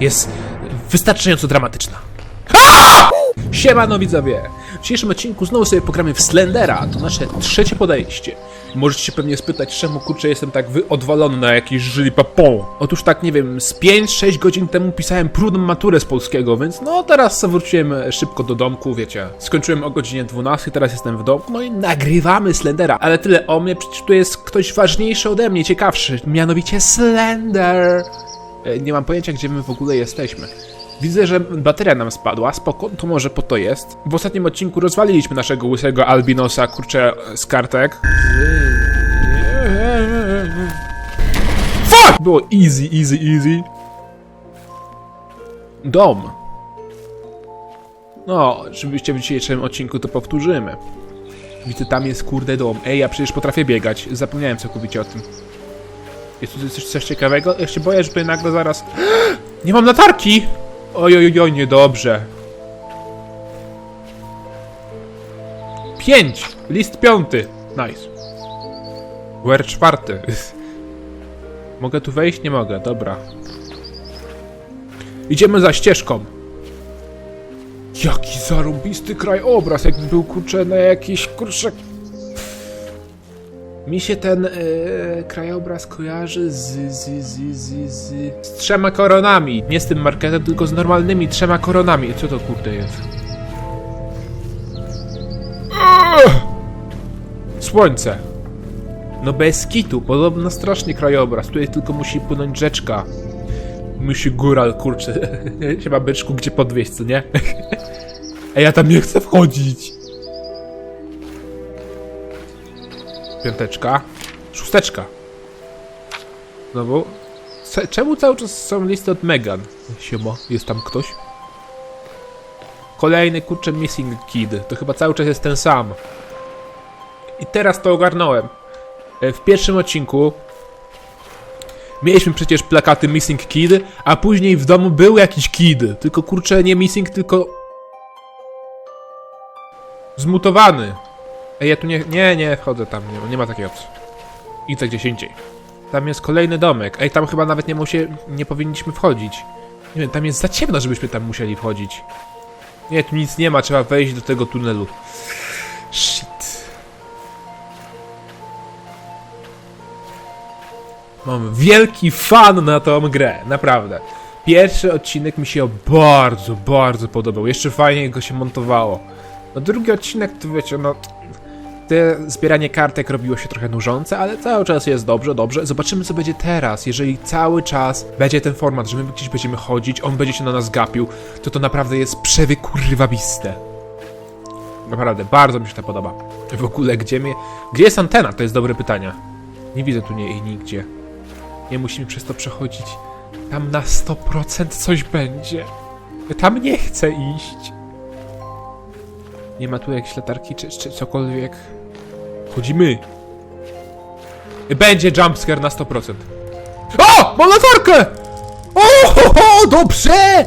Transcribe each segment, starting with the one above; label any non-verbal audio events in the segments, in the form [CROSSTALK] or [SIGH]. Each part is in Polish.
jest wystarczająco dramatyczna. Siemano widzowie! W dzisiejszym odcinku znowu sobie pogramy w Slendera, to nasze trzecie podejście. Możecie się pewnie spytać, czemu kurczę jestem tak wyodwalony na jakiś żyli papon. Otóż tak, nie wiem, z 5-6 godzin temu pisałem próbną maturę z polskiego, więc no teraz wróciłem e, szybko do domku, wiecie. Skończyłem o godzinie 12, teraz jestem w domku, no i nagrywamy Slendera. Ale tyle o mnie, przecież tu jest ktoś ważniejszy ode mnie, ciekawszy, mianowicie Slender. E, Nie mam pojęcia, gdzie my w ogóle jesteśmy. Widzę, że bateria nam spadła, spoko, to może po to jest. W ostatnim odcinku rozwaliliśmy naszego łysego albinosa, kurczę, z kartek. Fuck! Było easy, easy, easy. Dom. No, żebyście w dzisiejszym odcinku to powtórzymy. Widzę, tam jest kurde dom. Ej, ja przecież potrafię biegać. Zapomniałem całkowicie o tym. Jest tu coś, ciekawego? Ja się boję, że tutaj nagle zaraz... [GASPS] Nie mam latarki! Oj, oj, oj, niedobrze. Pięć! List piąty. Nice. Where czwarty. [LAUGHS] mogę tu wejść? Nie mogę, dobra. Idziemy za ścieżką. Jaki zarąbisty krajobraz, jakby był kurczę na jakiś kurczę... Mi się ten e, krajobraz kojarzy z, z, z, z, z, z trzema koronami. Nie z tym marketem, tylko z normalnymi trzema koronami. Co to kurde jest? Ugh! Słońce. No bez kitu, podobno straszny krajobraz. Tutaj tylko musi płynąć rzeczka. Musi góral, kurczę. [LAUGHS] Siema byczku, gdzie podwieźć, co nie? [LAUGHS] Ej, ja tam nie chcę wchodzić. Piąteczka. Szósteczka. Znowu. Czemu cały czas są listy od Megan? Siema, jest tam ktoś? Kolejny kurczę Missing Kid. To chyba cały czas jest ten sam. I teraz to ogarnąłem. E, W pierwszym odcinku mieliśmy przecież plakaty Missing Kid, a później w domu był jakiś kid. Tylko kurczę nie Missing, tylko... Zmutowany. Ej, ja tu nie, nie, nie wchodzę tam, nie, ma- nie ma takiej opcji. Idę gdzieś indziej. Tam jest kolejny domek. Ej, tam chyba nawet nie, musie, nie powinniśmy wchodzić. Nie wiem, tam jest za ciemno, żebyśmy tam musieli wchodzić. Nie, tu nic nie ma, trzeba wejść do tego tunelu. Shit. Mam wielki fan na tą grę, naprawdę. Pierwszy odcinek mi się bardzo, bardzo podobał. Jeszcze fajnie go się montowało. No drugi odcinek, to wiecie, no... Te zbieranie kartek robiło się trochę nużące, ale cały czas jest dobrze, dobrze. Zobaczymy, co będzie teraz. Jeżeli cały czas będzie ten format, że my gdzieś będziemy chodzić, on będzie się na nas gapił, to to naprawdę jest przewykurwabiste. Naprawdę, bardzo mi się to podoba. W ogóle, gdzie mnie... Gdzie jest antena? To jest dobre pytanie. Nie widzę tu niej nigdzie. Nie musimy przez to przechodzić. Tam na 100% coś będzie. Ja tam nie chcę iść. Nie ma tu jakiejś latarki czy, czy cokolwiek. Chodzimy. Będzie jumpscare na 100%. O! Mam latarkę! O, ho, ho, dobrze!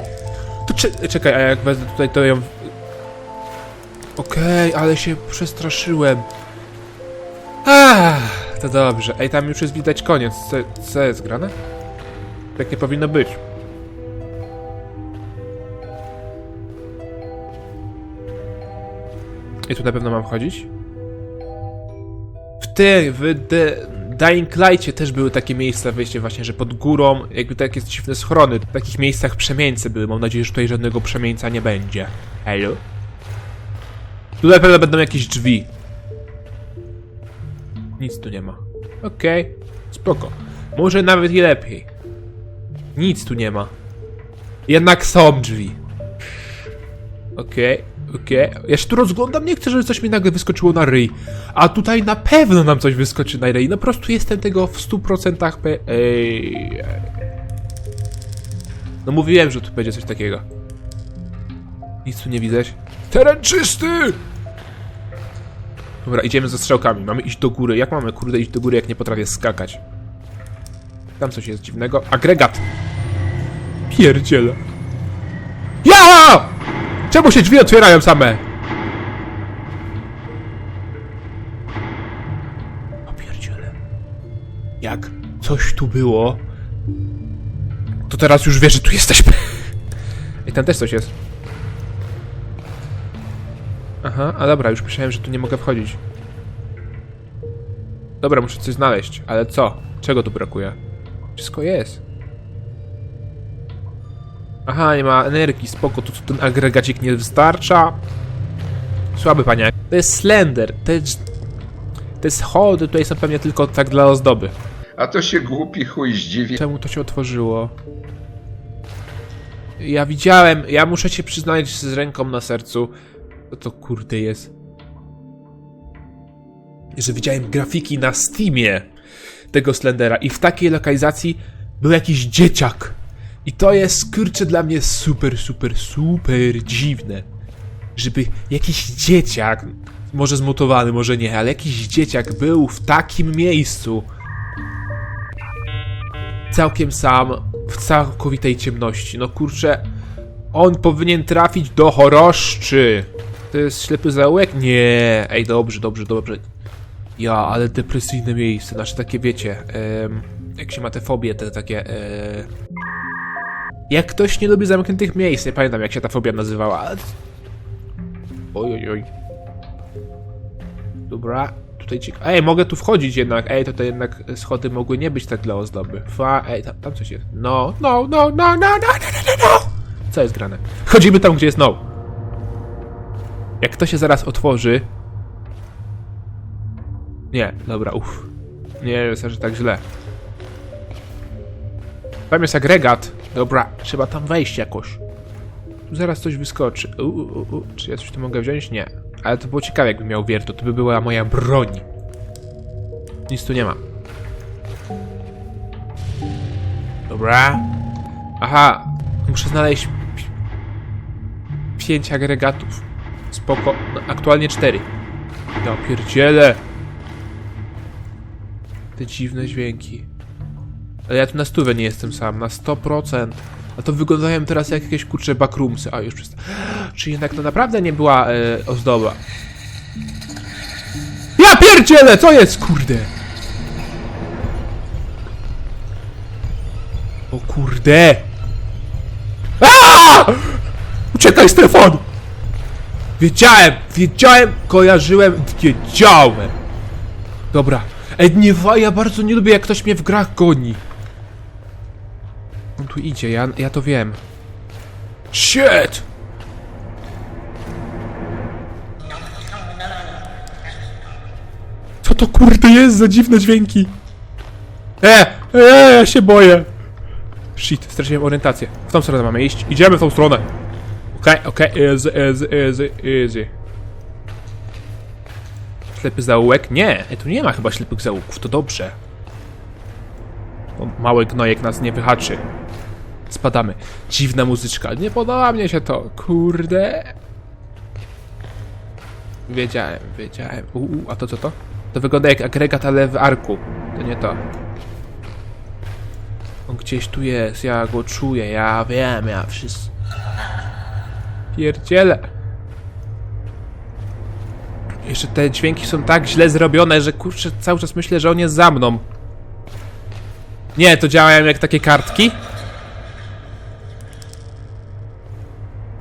To cze- czekaj, a jak wezmę tutaj to ją... Okej, ale się przestraszyłem. Ah, to dobrze. Ej, tam już jest widać koniec. Co, co jest grane? Tak nie powinno być. I tu na pewno mam chodzić? W The Dying Light'cie też były takie miejsca, wiecie, właśnie, że pod górą, jakby takie dziwne schrony. W takich miejscach przemieńce były. Mam nadzieję, że tutaj żadnego przemieńca nie będzie. Hello? Tu na pewno będą jakieś drzwi. Nic tu nie ma. Okej, spoko. Może nawet i lepiej. Nic tu nie ma. Jednak są drzwi. Okej, okej. Ja się tu rozglądam, nie chcę, żeby coś mi nagle wyskoczyło na ryj. A tutaj na pewno nam coś wyskoczy na ryj. No po prostu jestem tego w 100% pe... Ej. No mówiłem, że tu będzie coś takiego. Nic tu nie widać. Teren czysty! Dobra, idziemy ze strzałkami. Mamy iść do góry. Jak mamy, kurde, iść do góry, jak nie potrafię skakać? Tam coś jest dziwnego. Agregat! Pierdziele. Czemu się drzwi otwierają same? O pierdziele. Jak coś tu było, To teraz już wiesz, że tu jesteśmy. [LAUGHS] I tam też coś jest. Aha, a dobra, już myślałem, że tu nie mogę wchodzić. Dobra, muszę coś znaleźć, ale co? Czego tu brakuje? Wszystko jest. Aha, nie ma energii, spoko, to ten agregacik nie wystarcza. Słaby paniak. To jest Slender, to jest... To jest chody, tutaj są pewnie tylko tak dla ozdoby. A to się głupi chuj zdziwi. Czemu to się otworzyło? Ja widziałem, ja muszę się przyznać z ręką na sercu. Co to kurde jest? Że widziałem grafiki na Steamie tego Slendera i w takiej lokalizacji był jakiś dzieciak. I to jest kurczę dla mnie super, super, super dziwne. Żeby jakiś dzieciak, może zmutowany, może nie, ale jakiś dzieciak był w takim miejscu całkiem sam, w całkowitej ciemności. No kurczę, on powinien trafić do choroszczy. To jest ślepy zaułek? Nie. Ej, dobrze, dobrze, dobrze. Ja, ale depresyjne miejsce, znaczy takie wiecie, em, jak się ma te fobie, te takie... E... Jak ktoś nie lubi zamkniętych miejsc, nie pamiętam jak się ta fobia nazywała. Oj, oj, oj. Dobra, tutaj ci... Ej, mogę tu wchodzić jednak. Ej, to te jednak schody mogły nie być tak dla ozdoby. Fa... Ej, tam, tam coś jest. No, no, no, no, no, no, no, no, no, no. Co jest grane? Chodzimy tam, gdzie jest no. Jak to się zaraz otworzy... Nie, dobra, uff. Nie jest aż tak źle. Tam jest agregat. Dobra, trzeba tam wejść jakoś. Zaraz coś wyskoczy. U, u, u. Czy ja coś tu mogę wziąć? Nie. Ale to było ciekawe, jakbym miał wiertło. To by była moja broń. Nic tu nie ma. Dobra. Aha. Muszę znaleźć pi- pięć agregatów. Spoko. No, aktualnie cztery. Ja. Te dziwne dźwięki. Ale ja tu na stówę nie jestem sam, na 100%. A to wyglądają teraz jak jakieś kurcze backroomsy. A już przez. [GASPS] Czy jednak to naprawdę nie była e, ozdoba? Ja pierdzielę! Co jest, kurde? O kurde! Aaaa! Uciekaj, Stefan! Wiedziałem, wiedziałem, kojarzyłem, wiedziałem! Dobra. Ej, ja bardzo nie lubię, jak ktoś mnie w grach goni. On tu idzie, ja, ja to wiem. Shit! Co to kurde jest za dziwne dźwięki? E, e, ja się boję. Shit, straciłem orientację. W tą stronę mamy iść. Idziemy w tą stronę. Okej, okej, easy, easy, easy, easy. Ślepy zaułek? Nie, e, tu nie ma chyba ślepych zaułków, to dobrze. Bo mały gnojek nas nie wyhaczy. Spadamy. Dziwna muzyczka. Nie podoba mnie się to. Kurde. Wiedziałem, wiedziałem. Uuu, a to co to? To wygląda jak agregat, ale w arku. To nie to. On gdzieś tu jest, ja go czuję, ja wiem, ja wszystko. Pierdziele. Jeszcze te dźwięki są tak źle zrobione, że kurczę, cały czas myślę, że on jest za mną. Nie, to działają jak takie kartki.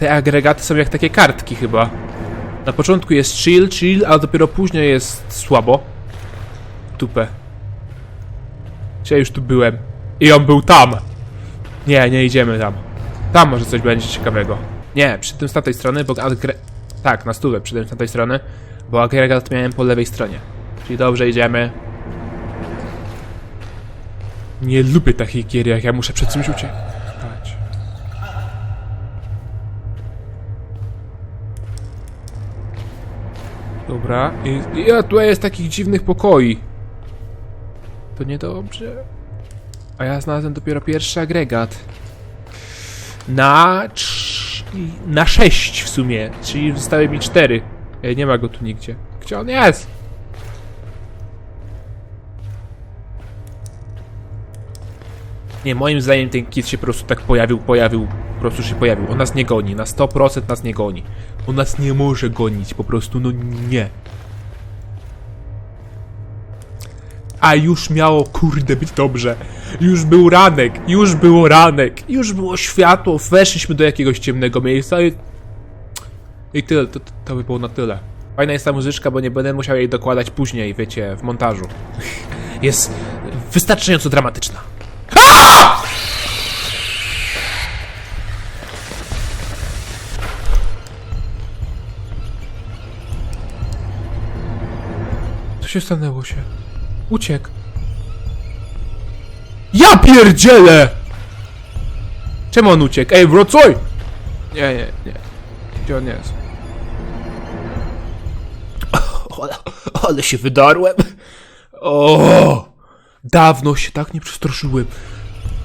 Te agregaty są jak takie kartki chyba. Na początku jest chill, chill, a dopiero później jest słabo. Tupę. Ja już tu byłem? I on był tam! Nie, nie idziemy tam. Tam może coś będzie ciekawego. Nie, przy tym z tamtej strony, bo agre... Tak, na stówę przy tym z tamtej strony, bo agregat miałem po lewej stronie. Czyli dobrze idziemy. Nie lubię takich gier, jak ja muszę przed czymś uciekać. Dobra. I, i tutaj jest takich dziwnych pokoi. To niedobrze. A ja znalazłem dopiero pierwszy agregat. Na... Na 6 w sumie. Czyli zostały mi 4. Ej, nie ma go tu nigdzie. Gdzie on jest? Nie, moim zdaniem ten kit się po prostu tak pojawił, pojawił, po prostu się pojawił. On nas nie goni, na 100% nas nie goni. On nas nie może gonić, po prostu, no nie. A już miało, kurde, być dobrze. Już był ranek, już było ranek, już było światło, weszliśmy do jakiegoś ciemnego miejsca i... I tyle, to, to by było na tyle. Fajna jest ta muzyczka, bo nie będę musiał jej dokładać później, wiecie, w montażu. [LAUGHS] Jest wystarczająco dramatyczna. Się stanęło się? Uciekł. Ja pierdzielę! Czemu on uciekł? Ej, wracaj! Nie, nie, nie. Gdzie on jest? Ale, ale się wydarłem. O! Dawno się tak nie przestraszyłem.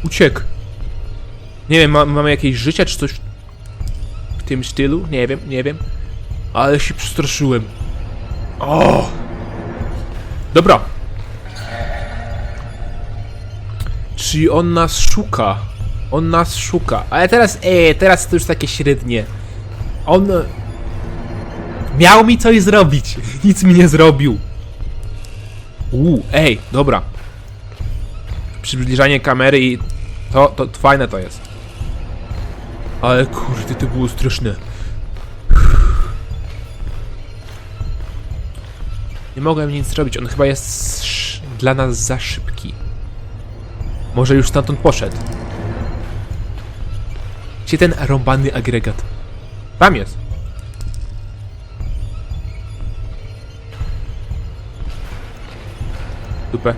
Uciekł. Nie wiem, ma, mamy jakieś życie czy coś w tym stylu? Nie wiem, nie wiem. Ale się przestraszyłem. O! Dobra. Czyli on nas szuka. On nas szuka. Ale teraz, ej, teraz to już takie średnie. On... e, Miał mi coś zrobić. Nic mi nie zrobił. Uuu, ej, dobra. Przybliżanie kamery i... To, to, to fajne to jest. Ale kurde, to było straszne. Nie mogłem nic zrobić, on chyba jest dla nas za szybki. Może już stamtąd poszedł. Gdzie ten rąbany agregat? Tam jest. Dupę.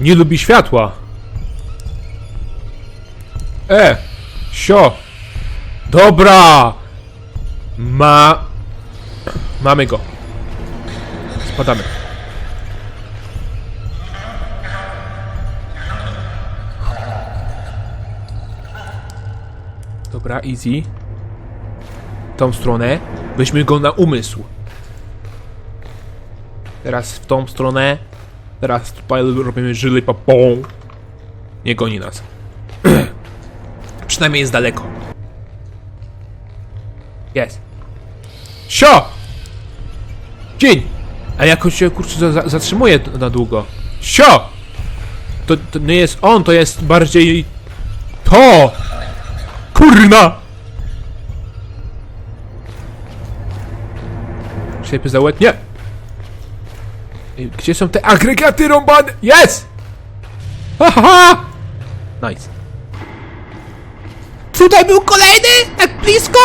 Nie lubi światła. E! Sio! Dobra! Ma... Mamy go. Spadamy. Dobra, easy. Tą stronę. Weźmy go na umysł. Teraz w tą stronę. Teraz tutaj robimy żyly papą. Nie goni nas. [CLEARS THROAT] Przynajmniej jest daleko. Jest. Sio! Dzień! A jakoś się kurczę za, za, zatrzymuje na długo. Sio! To, to nie jest on, to jest bardziej... To! Kurna! Ślepy zaułek? Nie! Gdzie są te agregaty rąbane? Jest! Ha, ha, ha! Nice. Tutaj był kolejny? Tak blisko?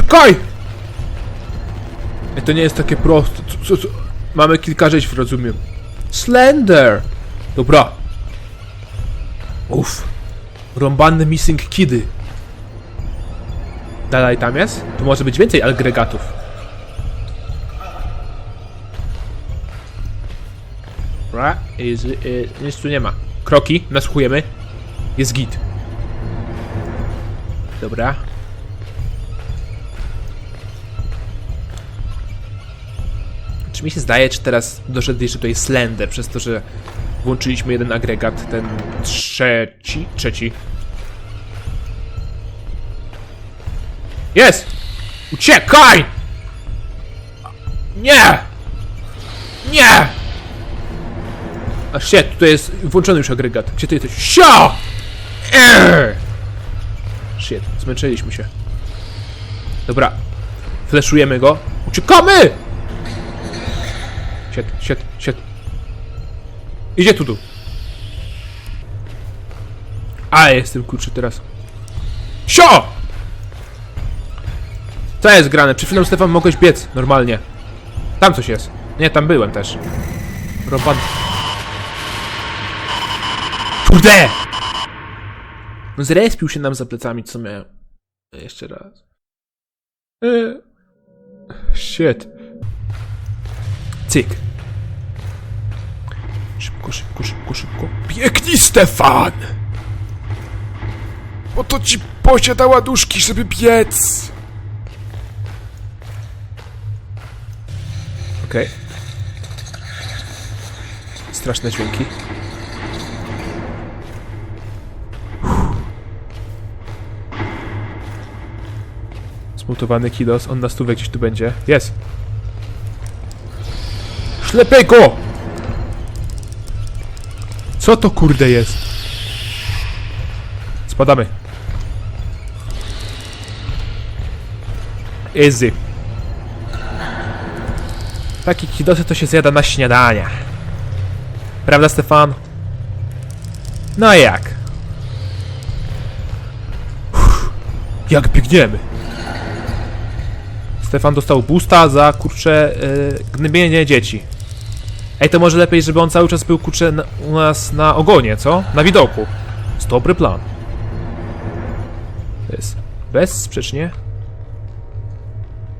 Czekaj! Ej, to nie jest takie proste. Mamy kilka rzeczy, rozumiem. Slender! Dobra. Uff. Rąbane missing kidy. Dalej tam jest? Tu może być więcej agregatów. Dobra, jest, nic tu nie ma. Kroki, nasłuchujemy. Jest git. Dobra. Czy mi się zdaje, czy teraz doszedł jeszcze tutaj Slender, przez to, że włączyliśmy jeden agregat, ten trzeci, trzeci. Jest! Uciekaj! Nie! Nie! A shit, tutaj jest włączony już agregat. Gdzie ty jesteś? Sio! Shit, zmęczyliśmy się. Dobra. Fleszujemy go. Uciekamy! Shit, shit, shit. Idzie tu, tu. A, jestem kurczę teraz. Sio! Co jest grane? Przed chwilą Stefan mogłeś biec normalnie. Tam coś jest. Nie, tam byłem też. Roban. Kurde! No zrespił się nam za plecami, co miałem. Jeszcze raz. Eee. Shit. Cyk. Szybko, szybko, szybko, szybko. Biegnij, Stefan! Po to ci posiadała duszki, żeby biec! Okej. Okay. Straszne dźwięki. Zmutowany Kidos, on na stówę gdzieś tu będzie. Jest! Ślepej go! Co to kurde jest? Spadamy. Easy. Takie kidosy to się zjada na śniadania. Prawda, Stefan? No jak? Uff, jak biegniemy? Stefan dostał boosta za kurcze yy, gnębienie dzieci. Ej, to może lepiej, żeby on cały czas był kurczę na, u nas na ogonie, co? Na widoku. Jest dobry plan. To jest bezsprzecznie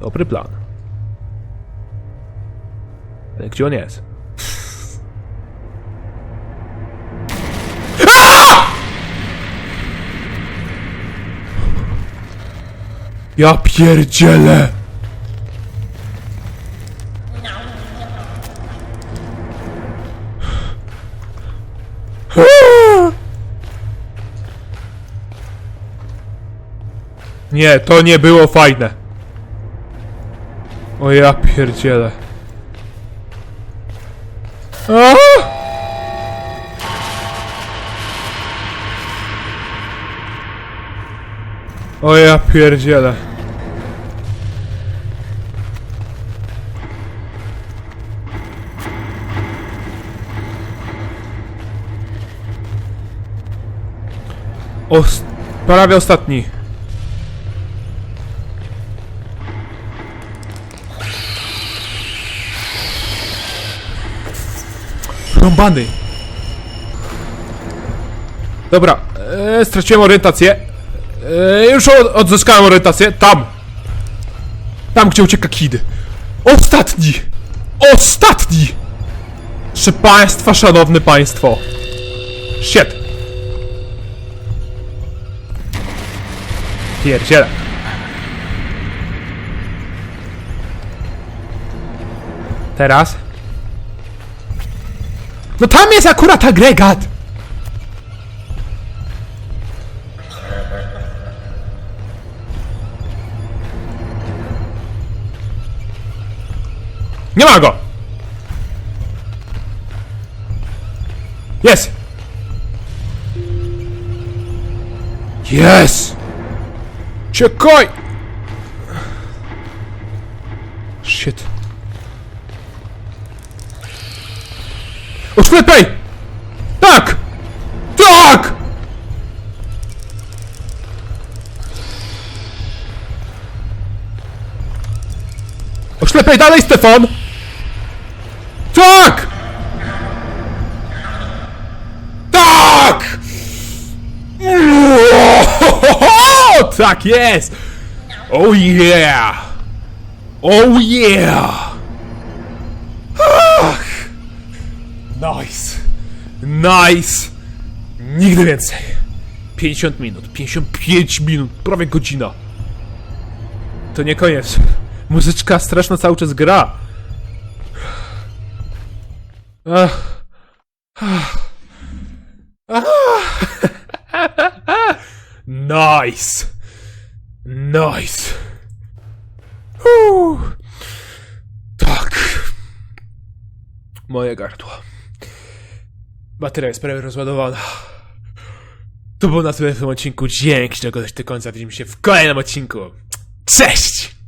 dobry plan. Ale gdzie on jest? [LAUGHS] Ja pierdzielę! Nie, to nie było fajne. O ja pierdzielę. A! O ja pierdzielę. Os prawie ostatni. Rąbany. Dobra, e, straciłem orientację. E, już od, odzyskałem orientację. Tam. Tam, gdzie ucieka Kid. Ostatni! Ostatni! Proszę państwa, państwo. Shit. Pierdziele. Teraz. No tam jest akurat agregat! Nie ma go! Jest! Jest! Czekaj! Oślepej! Tak! Tak! Oślepej dalej, Stefan! Tak! Tak! [LAUGHS] Tak jest! Oh yeah! Oh yeah! Nice! Nigdy więcej! 50 minut, 55 minut, prawie godzina. To nie koniec. Muzyczka straszna cały czas gra. Nice! Nice! Uff. Tak. Moje gardło. Bateria jest prawie rozładowana. To było na tyle w tym odcinku. Dzięki, że oglądałeś do końca. Widzimy się w kolejnym odcinku. Cześć!